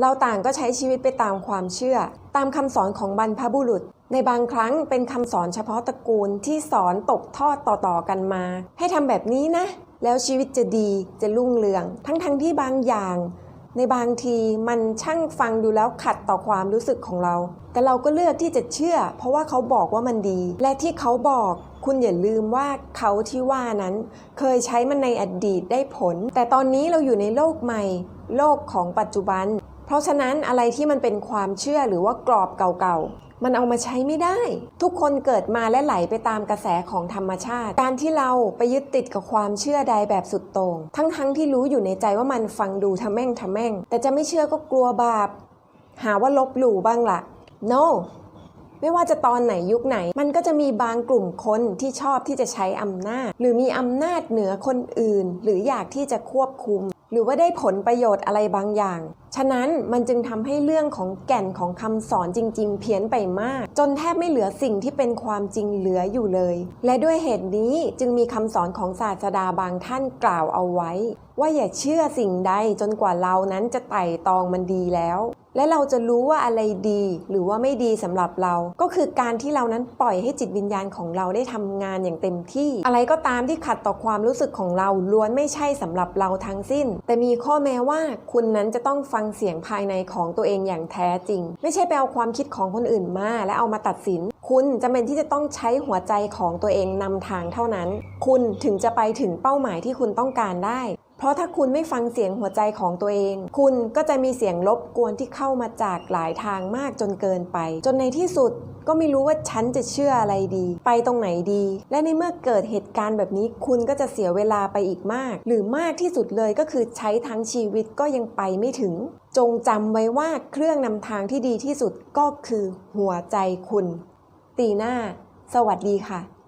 เราต่างก็ใช้ชีวิตไปตามความเชื่อ ตามคำสอนของบรรพบุรุษ ในบางครั้งเป็นคำสอนเฉพาะตระกูลที่สอนตกทอดต่อๆกันมา ให้ทำแบบนี้นะ แล้วชีวิตจะดีจะรุ่งเรือง ทั้งๆทที่บางอย่าง ในบางทีมันช่างฟังดูแล้วขัดต่อความรู้สึกของเรา แต่เราก็เลือกที่จะเชื่อ เพราะว่าเขาบอกว่ามันดี และที่เขาบอกคุณอย่าลืมว่าเขาที่ว่านั้น เคยใช้มันในอดีตได้ผล แต่ตอนนี้เราอยู่ในโลกใหม่ โลกของปัจจุบัน เพราะฉะนั้นอะไรที่มันเป็นความเชื่อหรือว่ากรอบเก่าๆ มันเอามาใช้ไม่ได้ ทุกคนเกิดมาและไหลไปตามกระแสของธรรมชาติ การที่เราไปยึดติดกับความเชื่อใดแบบสุดโต่งทั้งๆที่รู้อยู่ในใจว่ามันฟังดูทะแม่งทะแม่ง แต่จะไม่เชื่อก็กลัวบาป หาว่าลบหลู่บ้างละ่ะ no ไม่ว่าจะตอนไหนยุคไหน มันก็จะมีบางกลุ่มคนที่ชอบที่จะใช้อำนาจ หรือมีอำนาจเหนือคนอื่น หรืออยากที่จะควบคุม หรือว่าได้ผลประโยชน์อะไรบางอย่างฉะนั้นมันจึงทำให้เรื่องของแก่นของคำสอนจริง ๆ เพี้ยนไปมาก จนแทบไม่เหลือสิ่งที่เป็นความจริงเหลืออยู่เลย และด้วยเหตุนี้จึงมีคำสอนของศาสดาบางท่านกล่าวเอาไว้ ว่าอย่าเชื่อสิ่งใดจนกว่าเรานั้นจะไต่ตองมันดีแล้ว และเราจะรู้ว่าอะไรดี หรือว่าไม่ดีสำหรับเรา ก็คือการที่เรานั้นปล่อยให้จิตวิญญาณของเราได้ทำงานอย่างเต็มที่ อะไรก็ตามที่ขัดต่อความรู้สึกของเราล้วนไม่ใช่สำหรับเราทั้งสิ้น แต่มีข้อแม้ว่าคุณนั้นจะต้องฟังฟังเสียงภายในของตัวเองอย่างแท้จริง ไม่ใช่ไปเอาความคิดของคนอื่นมา และเอามาตัดสิน คุณจำเป็นที่จะต้องใช้หัวใจของตัวเองนำทางเท่านั้น คุณถึงจะไปถึงเป้าหมายที่คุณต้องการได้ เพราะถ้าคุณไม่ฟังเสียงหัวใจของตัวเอง คุณก็จะมีเสียงรบกวนที่เข้ามาจากหลายทางมากจนเกินไป จนในที่สุดก็ไม่รู้ว่าฉันจะเชื่ออะไรดี ไปตรงไหนดี และในเมื่อเกิดเหตุการณ์แบบนี้ คุณก็จะเสียเวลาไปอีกมาก หรือมากที่สุดเลยก็คือใช้ทั้งชีวิตก็ยังไปไม่ถึง จงจำไว้ว่าเครื่องนำทางที่ดีที่สุดก็คือหัวใจคุณ ตีหน้า สวัสดีค่ะ